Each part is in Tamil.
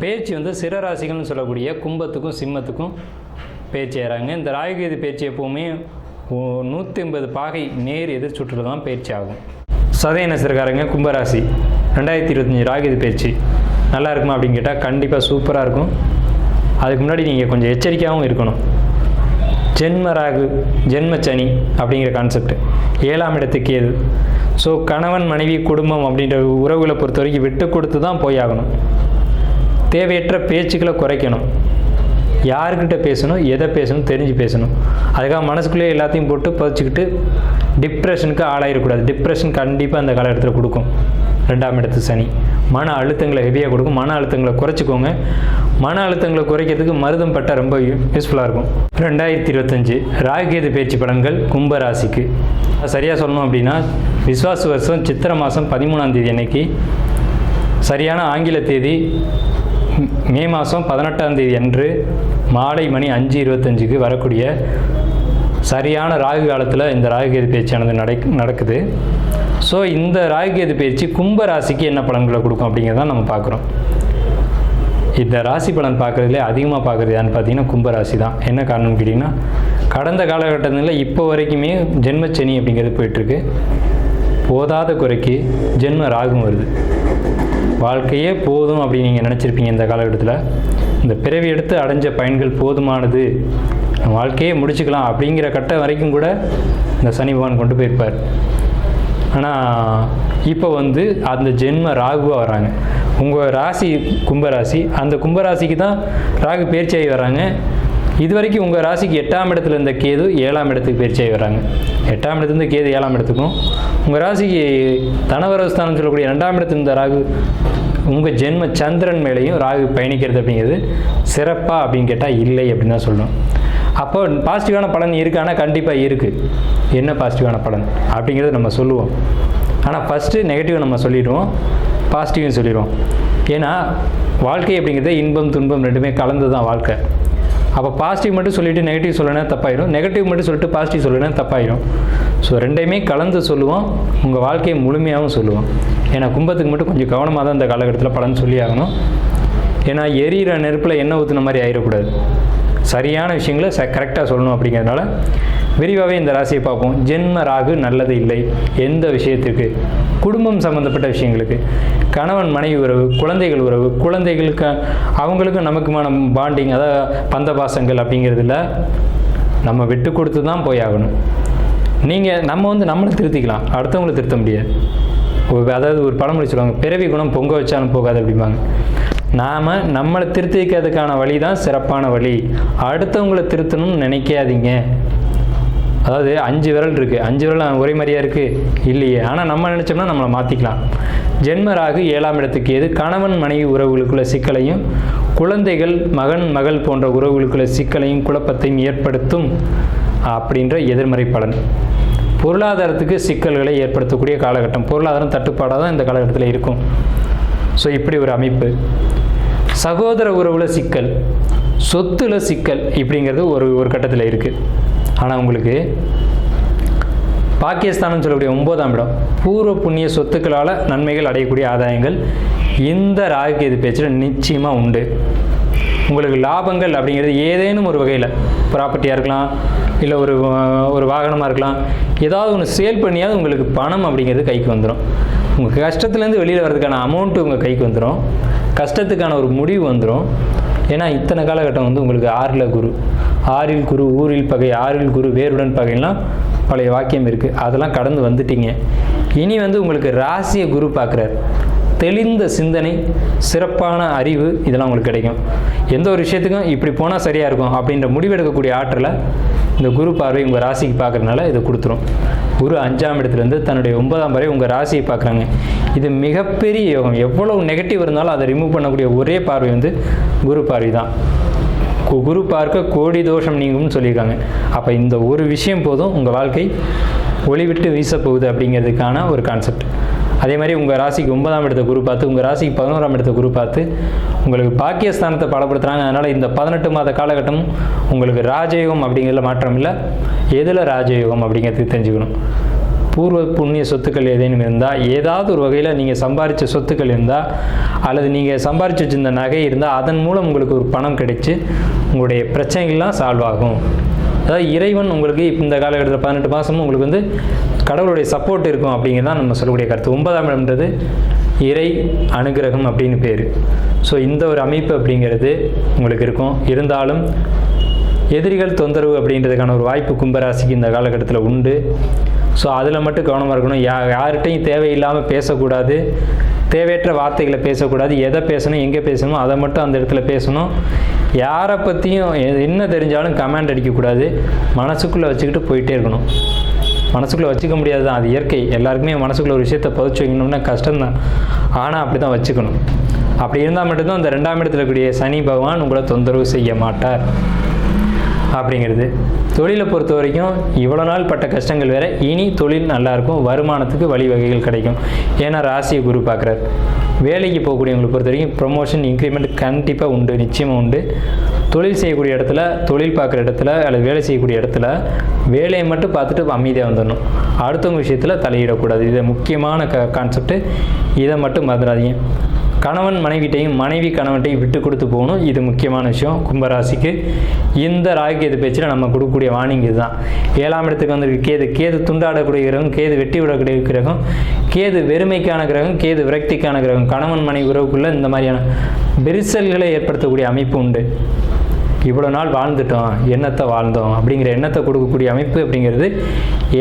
பேச்சு வந்து சிறராசிகள்னு சொல்லக்கூடிய கும்பத்துக்கும் சிம்மத்துக்கும் பேச்சு ஏறாங்க இந்த ராகுகேது பேச்சு எப்போவுமே நூற்றி ஐம்பது பாகை நேர் எதிர் சுற்றுல தான் பேச்சு ஆகும். சதய நட்சத்திரக்காரங்க கும்பராசி ரெண்டாயிரத்தி இருபத்தஞ்சி ராகுகேது பேச்சு நல்லா இருக்குமா அப்படின்னு கேட்டால் கண்டிப்பாக சூப்பராக இருக்கும். அதுக்கு முன்னாடி நீங்கள் கொஞ்சம் எச்சரிக்கையாகவும் இருக்கணும். ஜென்ம ராகு ஜென்ம சனி அப்படிங்கிற கான்செப்ட் ஏழாம் இடத்துக்கு ஏது. ஸோ கணவன் மனைவி குடும்பம் அப்படின்ற உறவுகளை பொறுத்த வரைக்கும் விட்டு கொடுத்து தான் போய் ஆகணும். தேவையற்ற பேச்சுக்களை குறைக்கணும். யாருக்கிட்ட பேசணும் எதை பேசணும் தெரிஞ்சு பேசணும். அதுக்காக மனசுக்குள்ளேயே எல்லாத்தையும் போட்டு பதிச்சுக்கிட்டு டிப்ரெஷனுக்கு ஆளாயிடக்கூடாது. டிப்ரெஷன் கண்டிப்பாக அந்த காலகட்டத்தில் கொடுக்கும். ரெண்டாம் இடத்து சனி. மன அழுத்தங்களை ஹெவியாக கொடுக்கும். மன அழுத்தங்களை குறைச்சிக்கோங்க. மன அழுத்தங்களை குறைக்கிறதுக்கு மருதம் பட்டால் ரொம்ப யூஸ்ஃபுல்லாக இருக்கும். ரெண்டாயிரத்தி இருபத்தஞ்சு ராகுகேது பேச்சு பலன்கள் கும்பராசிக்கு சரியாக சொல்லணும் அப்படின்னா விஸ்வாச வருஷம் சித்திரை மாதம் பதிமூணாம் தேதி அன்னைக்கு சரியான ஆங்கில தேதி மே மாதம் பதினெட்டாம் தேதி அன்று மாலை மணி அஞ்சு இருபத்தஞ்சுக்கு வரக்கூடிய சரியான ராகு காலத்தில் இந்த ராகுகேது பயிற்சியானது நடக் நடக்குது. ஸோ இந்த ராகுகேது பேச்சு கும்ப ராசிக்கு என்ன பலன்களை கொடுக்கும் அப்படிங்கிறத நம்ம பார்க்குறோம். இந்த ராசி பலன் பார்க்குறதுலே அதிகமாக பார்க்குறது பார்த்தீங்கன்னா கும்ப ராசி தான். என்ன காரணம்னு கேட்டிங்கன்னா கடந்த காலகட்டத்தில் இப்போ வரைக்குமே ஜென்மச்சனி அப்படிங்கிறது போயிட்டுருக்கு. போதாத குறைக்கு ஜென்ம ராகும் வருது. வாழ்க்கையே போதும் அப்படின்னு நீங்கள் நினச்சிருப்பீங்க இந்த காலகட்டத்தில். இந்த பிறவி எடுத்து அடைஞ்ச பயன்கள் போதுமானது. வாழ்க்கையே முடிச்சுக்கலாம் அப்படிங்கிற கட்டம் வரைக்கும் கூட இந்த சனி பகவான் கொண்டு போயிருப்பார். ஆனால் இப்போ வந்து அந்த ஜென்ம ராகுவாக வராங்க. உங்கள் ராசி கும்பராசி அந்த கும்பராசிக்கு தான் ராகு பேர்ச்சியாகி வராங்க. இது வரைக்கும் உங்கள் ராசிக்கு எட்டாம் இடத்துல இருந்த கேது ஏழாம் இடத்துக்கு பயிற்சியாகி வராங்க. எட்டாம் இடத்துலேருந்து கேது ஏழாம் இடத்துக்கும் உங்கள் ராசிக்கு தனவரஸ்தானம் சொல்லக்கூடிய ரெண்டாம் இடத்துல இருந்த ராகு உங்கள் ஜென்ம சந்திரன் மேலேயும் ராகு பயணிக்கிறது அப்படிங்கிறது சிறப்பா அப்படின்னு கேட்டால் இல்லை அப்படின்னு தான் சொல்லணும். அப்போ பாசிட்டிவான பலன் இருக்கானா கண்டிப்பாக இருக்குது என்ன பாசிட்டிவான பலன்? அப்படிங்கிறத நம்ம சொல்லுவோம். ஆனால் ஃபஸ்ட்டு நெகட்டிவ் நம்ம சொல்லிடுவோம் பாசிட்டிவும் சொல்லிடுவோம். ஏன்னா வாழ்க்கை அப்படிங்கிறது இன்பம் துன்பம் ரெண்டுமே கலந்து தான் வாழ்க்கை. அப்போ பாசிட்டிவ் மட்டும் சொல்லிட்டு நெகட்டிவ் சொல்லணும் தப்பாயிடும். நெகட்டிவ் மட்டும் சொல்லிட்டு பாசிட்டிவ் சொல்லணும் தப்பாயிடும். ஸோ ரெண்டையுமே கலந்து சொல்லுவோம். உங்கள் வாழ்க்கையை முழுமையாகவும் சொல்லுவோம். ஏன்னா கும்பத்துக்கு மட்டும் கொஞ்சம் கவனமாக தான் இந்த காலகட்டத்தில் பலன் சொல்லி ஆகணும். ஏன்னா எரியிற நெருப்பில் எண்ணெய் ஊற்றுன மாதிரி ஆயிடக்கூடாது. சரியான விஷயங்களை ச கரெக்டாக சொல்லணும் அப்படிங்கிறதுனால விரிவாகவே இந்த ராசியை பார்ப்போம். ஜென்ம ராகு நல்லது இல்லை. எந்த விஷயத்துக்கு குடும்பம் சம்மந்தப்பட்ட விஷயங்களுக்கு. கணவன் மனைவி உறவு குழந்தைகள் உறவு குழந்தைகளுக்கு அவங்களுக்கும் நமக்குமான பாண்டிங் அதாவது பந்த பாசங்கள் அப்படிங்கிறதுல நம்ம விட்டு கொடுத்து தான் போய் ஆகணும். நீங்கள் நம்ம வந்து நம்மளை திருத்திக்கலாம். அடுத்தவங்களை திருத்த முடியாது. அதாவது ஒரு பழமொழி சொல்லுவாங்க பிறவி குணம் பொங்க வச்சாலும் போகாது அப்படிம்பாங்க. நாம் நம்மளை திருத்திக்கிறதுக்கான வழி தான் சிறப்பான வழி. அடுத்தவங்களை திருத்தணும்னு நினைக்காதீங்க. அதாவது அஞ்சு விரல் இருக்குது அஞ்சு விரல் ஒரே மாதிரியாக இருக்குது இல்லையே. ஆனால் நம்ம நினச்சோம்னா நம்மளை மாற்றிக்கலாம் ஜென்மராகு ஏழாம் இடத்துக்கு ஏது கணவன் மனைவி உறவுகளுக்குள்ள சிக்கலையும் குழந்தைகள் மகன் மகள் போன்ற உறவுகளுக்குள்ள சிக்கலையும் குழப்பத்தையும் ஏற்படுத்தும் அப்படின்ற எதிர்மறை பலன். பொருளாதாரத்துக்கு சிக்கல்களை ஏற்படுத்தக்கூடிய காலகட்டம். பொருளாதாரம் தட்டுப்பாடாக தான் இந்த காலகட்டத்தில் இருக்கும். ஸோ இப்படி ஒரு அமைப்பு. சகோதர உறவுல சிக்கல் சொத்துல சிக்கல் இப்படிங்கிறது ஒரு ஒரு கட்டத்தில் இருக்குது ஆனால் உங்களுக்கு பாகிஸ்தான்னு சொல்லக்கூடிய ஒன்பதாம் இடம். பூர்வ புண்ணிய சொத்துக்களால் நன்மைகள் அடையக்கூடிய ஆதாயங்கள். இந்த ராகுகேது பேச்சில் நிச்சயமாக உண்டு. உங்களுக்கு லாபங்கள் அப்படிங்கிறது ஏதேனும் ஒரு வகையில். ப்ராப்பர்ட்டியாக இருக்கலாம் இல்லை ஒரு ஒரு வாகனமாக இருக்கலாம். ஏதாவது ஒன்று சேல் பண்ணியாவது உங்களுக்கு பணம் அப்படிங்கிறது கைக்கு வந்துடும் உங்கள் கஷ்டத்துலேருந்து வெளியில் வர்றதுக்கான அமௌண்ட்டு உங்கள் கைக்கு வந்துடும் கஷ்டத்துக்கான ஒரு முடிவு வந்துடும் ஏன்னா இத்தனை காலகட்டம் வந்து உங்களுக்கு ஆறில் குரு ஆறில் குரு ஊரில் பகை ஆறில் குரு வேருடன் பகைலாம் பழைய வாக்கியம் இருக்குது அதெல்லாம் கடந்து வந்துட்டீங்க. இனி வந்து உங்களுக்கு ராசிய குரு பார்க்குறாரு. தெளிந்த சிந்தனை சிறப்பான அறிவு இதெல்லாம் உங்களுக்கு கிடைக்கும். எந்த ஒரு விஷயத்துக்கும் இப்படி போனால் சரியாக இருக்கும் அப்படின்ற முடிவெடுக்கக்கூடிய ஆற்றலை இந்த குரு பார்வை உங்கள் ராசிக்கு பார்க்குறதுனால இதை கொடுத்துரும். குரு அஞ்சாம் இடத்துலேருந்து தன்னுடைய ஒன்பதாம் வரை உங்கள் ராசியை பார்க்குறாங்க. இது மிகப்பெரிய யோகம். எவ்வளவு நெகட்டிவ் இருந்தாலும் அதை ரிமூவ் பண்ணக்கூடிய ஒரே பார்வை வந்து குரு பார்வை தான். கு- குரு பார்க்க கோடி தோஷம் நீங்கும்னு சொல்லியிருக்காங்க. அப்போ இந்த ஒரு விஷயம் போதும் உங்கள் வாழ்க்கை ஒளிவிட்டு வீசப்போகுது அப்படிங்கிறதுக்கான ஒரு கான்செப்ட் அதே மாதிரி உங்கள் ராசிக்கு ஒன்பதாம் இடத்த குரு பார்த்து உங்கள் ராசிக்கு பதினோராம் இடத்த குரு பார்த்து உங்களுக்கு பாக்கியஸ்தானத்தை பலப்படுத்துகிறாங்க அதனால் இந்த பதினெட்டு மாத காலகட்டம் உங்களுக்கு ராஜயோகம் அப்படிங்கிறதுல மாற்றம் இல்லை. எதில் ராஜயோகம் அப்படிங்கிறது தெரிஞ்சுக்கணும். பூர்வ புண்ணிய சொத்துக்கள் ஏதேனும் இருந்தால் ஏதாவது ஒரு வகையில் நீங்கள் சம்பாரித்த சொத்துக்கள் இருந்தால் அல்லது நீங்கள் சம்பாதிச்சு வச்சிருந்த நகை இருந்தால் அதன் மூலம் உங்களுக்கு ஒரு பணம் கிடைச்சி உங்களுடைய பிரச்சனைகள்லாம் சால்வ் ஆகும். அதாவது இறைவன் உங்களுக்கு இந்த காலகட்டத்தில் பதினெட்டு மாதமும் உங்களுக்கு வந்து கடவுளுடைய சப்போர்ட் இருக்கும் அப்படிங்கிறது தான் நம்ம சொல்லக்கூடிய கருத்து. ஒன்பதாம் இடம்ன்றது இறை அனுகிரகம் அப்படின்னு பேர். ஸோ இந்த ஒரு அமைப்பு அப்படிங்கிறது உங்களுக்கு இருக்கும். இருந்தாலும் எதிரிகள் தொந்தரவு அப்படின்றதுக்கான ஒரு வாய்ப்பு கும்பராசிக்கு இந்த காலகட்டத்தில் உண்டு. ஸோ அதில் மட்டும் கவனமாக இருக்கணும். யா யார்கிட்டையும் தேவையில்லாமல் பேசக்கூடாது. தேவையற்ற வார்த்தைகளை பேசக்கூடாது. எதை பேசணும் எங்கே பேசணும் அதை மட்டும் அந்த இடத்துல பேசணும். யாரை பற்றியும் என்ன தெரிஞ்சாலும் கமெண்ட் அடிக்கக்கூடாது. மனசுக்குள்ளே வச்சுக்கிட்டு போயிட்டே இருக்கணும். மனசுக்குள்ளே வச்சுக்க முடியாது தான் அது இயற்கை. எல்லாருக்குமே மனசுக்குள்ளே ஒரு விஷயத்தை பதிச்சு வைக்கணும்னா கஷ்டம்தான். ஆனால் அப்படி தான் வச்சுக்கணும். அப்படி இருந்தால் மட்டும்தான் அந்த ரெண்டாம் இடத்துல இருக்கக்கூடிய சனி பகவான் உங்களை தொந்தரவு செய்ய மாட்டார். அப்படிங்கிறது. தொழிலை பொறுத்த வரைக்கும் இவ்வளோ நாள் பட்ட கஷ்டங்கள் வேற இனி தொழில் நல்லாயிருக்கும் வருமானத்துக்கு வழிவகைகள் கிடைக்கும். ஏன்னா ராசியை குரு பார்க்குறாரு. வேலைக்கு போகக்கூடியவங்களை பொறுத்த வரைக்கும் ப்ரொமோஷன் இன்க்ரிமெண்ட் கண்டிப்பாக உண்டு நிச்சயமாக உண்டு. தொழில் செய்யக்கூடிய இடத்துல தொழில் பார்க்குற இடத்துல அல்லது வேலை செய்யக்கூடிய இடத்துல வேலையை மட்டும் பார்த்துட்டு அமைதியாக வந்துடணும். அடுத்தவங்க விஷயத்தில் தலையிடக்கூடாது. இது முக்கியமான க கான்செப்ட்டு இதை மட்டும் மறந்துடாதீங்க. கணவன் மனைவிட்டையும் மனைவி கணவன்ட்டையும் விட்டு கொடுத்து போகணும். இது முக்கியமான விஷயம். கும்பராசிக்கு இந்த ராகுகேது பேச்சில் நம்ம கொடுக்கக்கூடிய வார்னிங் இதுதான். ஏழாம் இடத்துக்கு வந்திருக்கு. கேது கேது துண்டாடக்கூடிய கிரகம் கேது வெட்டி விடக்கூடிய கிரகம் கேது வெறுமைக்கான கிரகம் கேது விரக்திக்கான கிரகம். கணவன் மனைவி உறவுக்குள்ளே இந்த மாதிரியான விரிசல்களை ஏற்படுத்தக்கூடிய அமைப்பு உண்டு. இவ்வளோ நாள் வாழ்ந்துட்டோம். எண்ணத்தை வாழ்ந்தோம்? அப்படிங்கிற எண்ணத்தை கொடுக்கக்கூடிய அமைப்பு அப்படிங்கிறது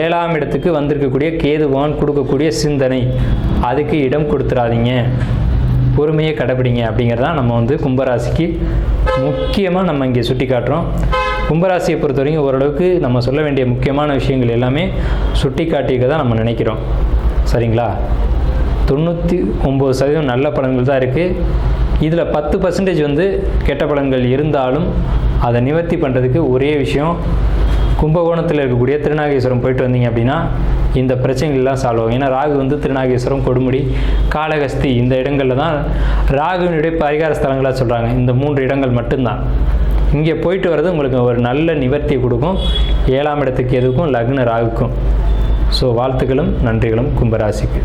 ஏழாம் இடத்துக்கு வந்திருக்கக்கூடிய கேதுவான் கொடுக்கக்கூடிய சிந்தனை. அதுக்கு இடம் கொடுத்துடாதீங்க பொறுமையை கடைபிடிங்க அப்படிங்கிறதான் நம்ம வந்து கும்பராசிக்கு முக்கியமாக நம்ம இங்கே சுட்டி காட்டுறோம். கும்பராசியை பொறுத்த வரைக்கும் ஓரளவுக்கு நம்ம சொல்ல வேண்டிய முக்கியமான விஷயங்கள் எல்லாமே சுட்டி காட்டிக்க தான் நம்ம நினைக்கிறோம். சரிங்களா? தொண்ணூற்றி ஒம்பது சதவீதம் நல்ல பலன்கள் தான் இருக்குது இதில் பத்து பர்சன்டேஜ் வந்து கெட்ட பலன்கள் இருந்தாலும் அதை நிவர்த்தி பண்ணுறதுக்கு ஒரே விஷயம் கும்பகோணத்தில் இருக்கக்கூடிய திருநாகேஸ்வரம் போயிட்டு வந்தீங்க அப்படின்னா இந்த பிரச்சனைகள்லாம் சால்வ் ஆகும். ஏன்னா ராகு வந்து திருநாகேஸ்வரம் கொடுமுடி காளகஸ்தி இந்த இடங்களில் தான் ராகுவினுடைய பரிகார ஸ்தலங்களாக சொல்கிறாங்க இந்த மூன்று இடங்கள் மட்டும்தான். இங்கே போயிட்டு வர்றது உங்களுக்கு ஒரு நல்ல நிவர்த்தி கொடுக்கும். ஏழாம் இடத்துக்கு எதுக்கும்? லக்ன ராகுக்கும். ஸோ வாழ்த்துக்களும் நன்றிகளும் கும்பராசிக்கு.